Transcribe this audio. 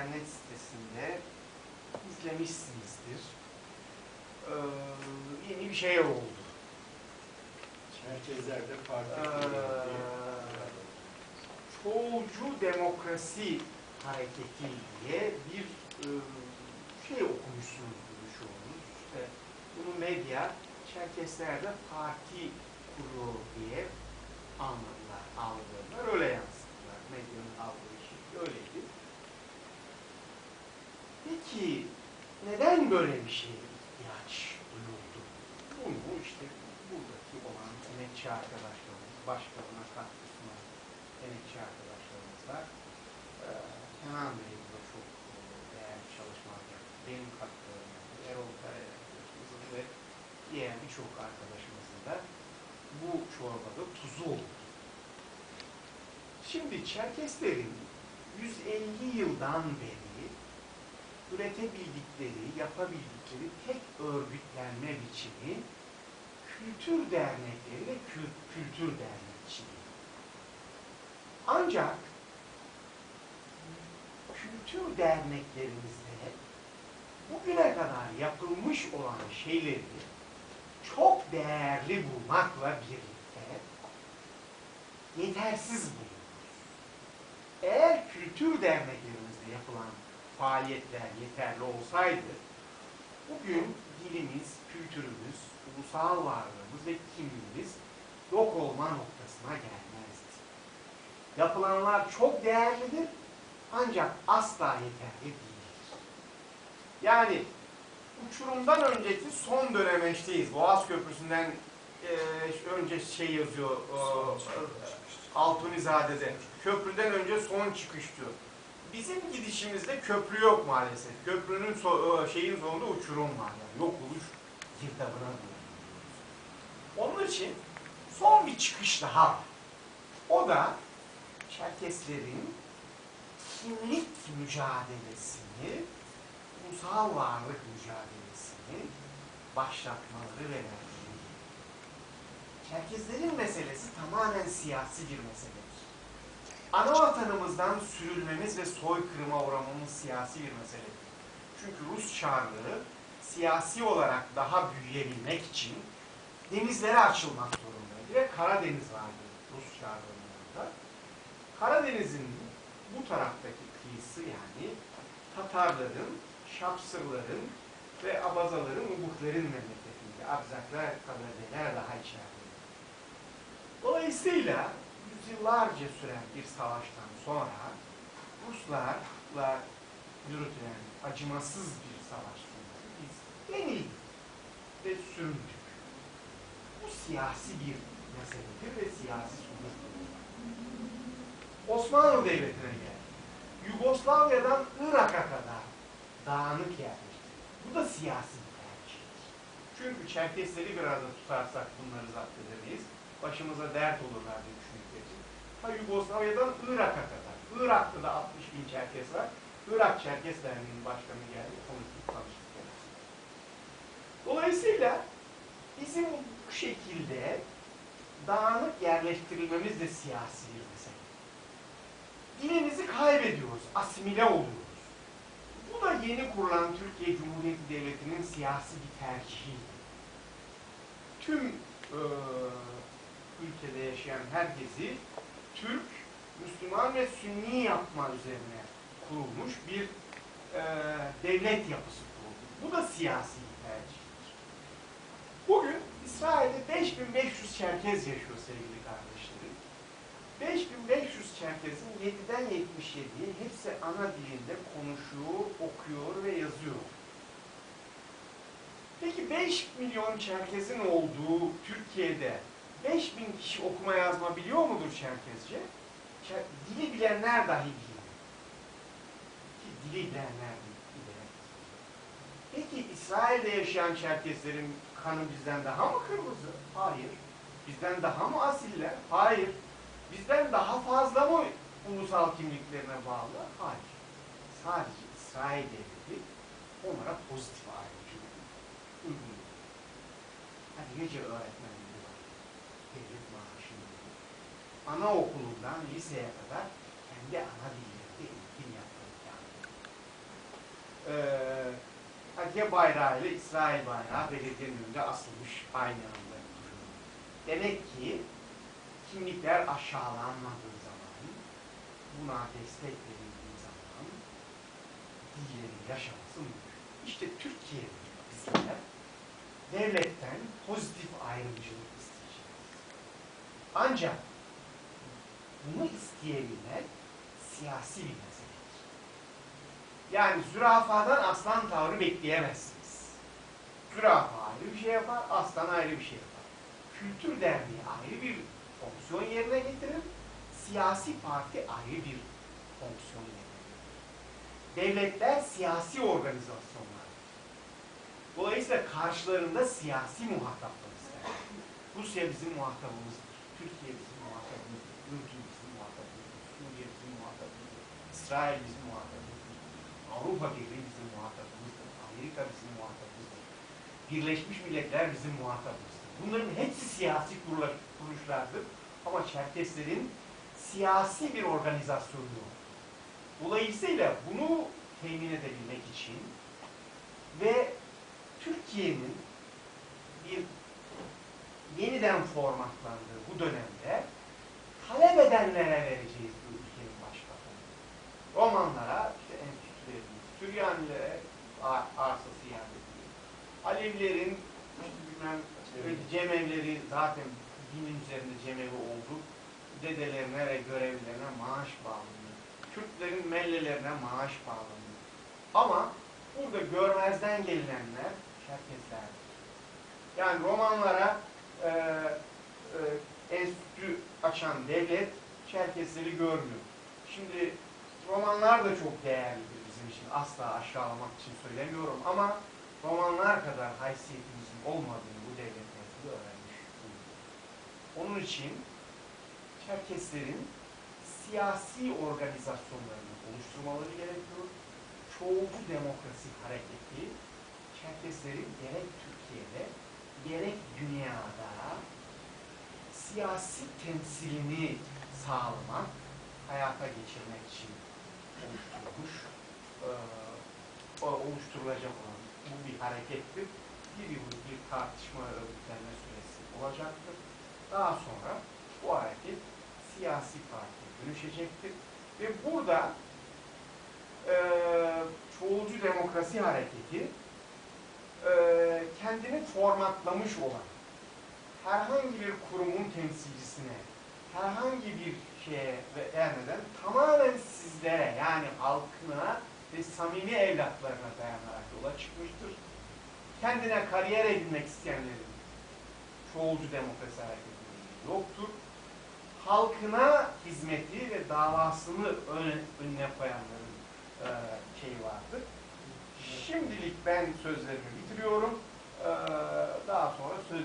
internet sitesinde izlemişsinizdir. Ee, yeni bir şey oldu. Merkezlerde parti Ee, çoğulcu demokrasi hareketi diye bir e, şey okumuşsunuzdur çoğunuz. İşte bunu medya Çerkeslerde parti kuruyor diye anladılar, algıladılar. Öyle yansıttılar. Medyanın algıladığı şey öyleydi. Peki neden böyle bir şeye ihtiyaç duyuldu? Bunu işte buradaki olan emekçi arkadaşlarımız, başkalarına katkı sunan emekçi arkadaşlarımız var. Ee, Kenan Bey burada çok e, değerli çalışmalar yaptı. Benim katkılarım yaptı. Erol arkadaşımızın ve diğer birçok arkadaşımızın da bu çorbada tuzu oldu. Şimdi Çerkeslerin 150 yıldan beri üretebildikleri, yapabildikleri tek örgütlenme biçimi kültür dernekleri ve kül- kültür dernekçiliği. Ancak kültür derneklerimizde bugüne kadar yapılmış olan şeyleri çok değerli bulmakla birlikte yetersiz buluyoruz. Eğer kültür derneklerimizde yapılan faaliyetler yeterli olsaydı bugün dilimiz, kültürümüz, ulusal varlığımız ve kimliğimiz yok olma noktasına gelmezdi. Yapılanlar çok değerlidir ancak asla yeterli değildir. Yani uçurumdan önceki son dönemeçteyiz. Boğaz Köprüsü'nden e, önce şey yazıyor e, Altunizade'de. Köprüden önce son çıkış diyor. Bizim gidişimizde köprü yok maalesef. Köprünün so- şeyin sonunda uçurum var yani. Yok oluş girdabına doğru. Onun için son bir çıkış daha. O da Çerkeslerin kimlik mücadelesini, ulusal varlık mücadelesini başlatmaları ve vermeleri. Çerkezlerin meselesi tamamen siyasi bir meseledir. Ana vatanımızdan sürülmemiz ve soykırıma uğramamız siyasi bir meseledir. Çünkü Rus çarlığı siyasi olarak daha büyüyebilmek için denizlere açılmak zorundaydı ve Karadeniz vardı Rus çarlığında. Karadeniz'in bu taraftaki kıyısı yani Tatarların, Şapsırların ve Abazaların, Ubukların memleketinde Abzaklar, Kabradeler daha içeride. Dolayısıyla yüzyıllarca süren bir savaştan sonra Ruslarla yürütülen acımasız bir savaş sonrası biz yenildik ve sürüldük. Bu siyasi bir meseledir ve siyasi sonuçtur. Osmanlı Devleti'ne geldi. Yugoslavya'dan Irak'a kadar dağınık yerleşti. Bu da siyasi bir tercihtir. Çünkü Çerkesleri bir arada tutarsak bunları zapt edemeyiz. Başımıza dert olurlar diye için. Ta Yugoslavya'dan Irak'a kadar. Irak'ta da 60 bin Çerkes var. Irak Çerkes Derneği'nin başkanı geldi. Konuştuk, tanıştık. Dolayısıyla bizim bu şekilde dağınık yerleştirilmemiz de siyasi bir mesele. Dilimizi kaybediyoruz, asimile oluyoruz. Bu da yeni kurulan Türkiye Cumhuriyeti Devleti'nin siyasi bir tercihiydi. Tüm eee, ülkede yaşayan herkesi Türk, Müslüman ve Sünni yapma üzerine kurulmuş bir eee, devlet yapısı kuruldu. Bu da siyasi bir tercihtir. Bugün İsrail'de 5500 Çerkez yaşıyor sevgili kardeşlerim. 5500 Çerkez'in 7'den 77'yi hepsi ana dilinde konuşuyor, okuyor ve yazıyor. Peki 5 milyon Çerkez'in olduğu Türkiye'de 5000 kişi okuma yazma biliyor mudur Çerkezce? Çer- dili bilenler dahi biliyor. Ki dili bilenler bilir. Peki İsrail'de yaşayan Çerkezlerin kanı bizden daha mı kırmızı? Hayır. Bizden daha mı asiller? Hayır. Bizden daha fazla mı ulusal kimliklerine bağlı? Hayır. Sadece İsrail devleti onlara pozitif ayrımcılık. Hani gece öğretmenleri var. Devlet maaşını. Anaokulundan liseye kadar kendi ana dillerinde eğitim yapmayı planlıyor. Türkiye bayrağı ile İsrail bayrağı belediyenin önünde asılmış aynı anda. Demek ki kimlikler aşağılanmadığı zaman, buna destek verildiği zaman dillerin yaşaması mümkün. İşte Türkiye'de bizler devletten pozitif ayrımcılık isteyeceğiz. Ancak bunu isteyebilmek siyasi bir meseledir. Yani zürafadan aslan tavrı bekleyemezsiniz. Zürafa ayrı bir şey yapar, aslan ayrı bir şey yapar. Kültür derneği ayrı bir fonksiyon yerine getirir, siyasi parti ayrı bir fonksiyon yerine getirir. Devletler siyasi organizasyonlar. Dolayısıyla karşılarında siyasi muhataplar ister. Rusya bizim muhatabımızdır. Türkiye bizim muhatabımızdır. Ürdün bizim muhatabımızdır. Suriye bizim muhatabımızdır. İsrail bizim muhatabımızdır. Avrupa Birliği bizim muhatabımızdır. Amerika bizim muhatabımızdır. Birleşmiş Milletler bizim muhatabımızdır. Bunların hepsi siyasi kuruluşlardır. Ama Çerkeslerin siyasi bir organizasyonu yok. Dolayısıyla bunu temin edebilmek için ve Türkiye'nin bir yeniden formatlandığı bu dönemde talep edenlere vereceğiz bu ülkenin başbakanı. Romanlara, işte enstitülerimiz, Süryanilere arsası iade ediyor. Alevlerin, işte bilmem, Cemevleri zaten dinin üzerinde cemevi oldu. Dedelerine ve görevlilerine maaş bağlanıyor. Kürtlerin mellelerine maaş bağlanıyor. Ama burada görmezden gelinenler Çerkezlerdir. Yani romanlara e, e, enstitü açan devlet Çerkezleri görmüyor. Şimdi romanlar da çok değerlidir bizim için. Asla aşağılamak için söylemiyorum ama romanlar kadar haysiyetimizin olmadığını bu devlet nezdinde öğrenmiş. Onun için Çerkeslerin siyasi organizasyonlarını oluşturmaları gerekiyor. Çoğulcu demokrasi hareketi Çerkeslerin gerek Türkiye'de gerek dünyada siyasi temsilini sağlamak, hayata geçirmek için oluşturulmuş, eee, o oluşturulacak olan bu bir harekettir. Bir yıl bir tartışma örgütlenme süresi olacaktır. Daha sonra bu hareket siyasi partiye dönüşecektir. Ve burada eee çoğulcu demokrasi hareketi eee kendini formatlamış olan herhangi bir kurumun temsilcisine, herhangi bir şeye ve vermeden tamamen sizlere yani halkına ve samimi evlatlarına dayanarak yola çıkmıştır. Kendine kariyer edinmek isteyenlerin çoğulcu demokrasi hareketinde yoktur. Halkına hizmeti ve davasını ön- önüne koyanların e, şeyi vardır. Şimdilik ben sözlerimi bitiriyorum. E, daha sonra söz.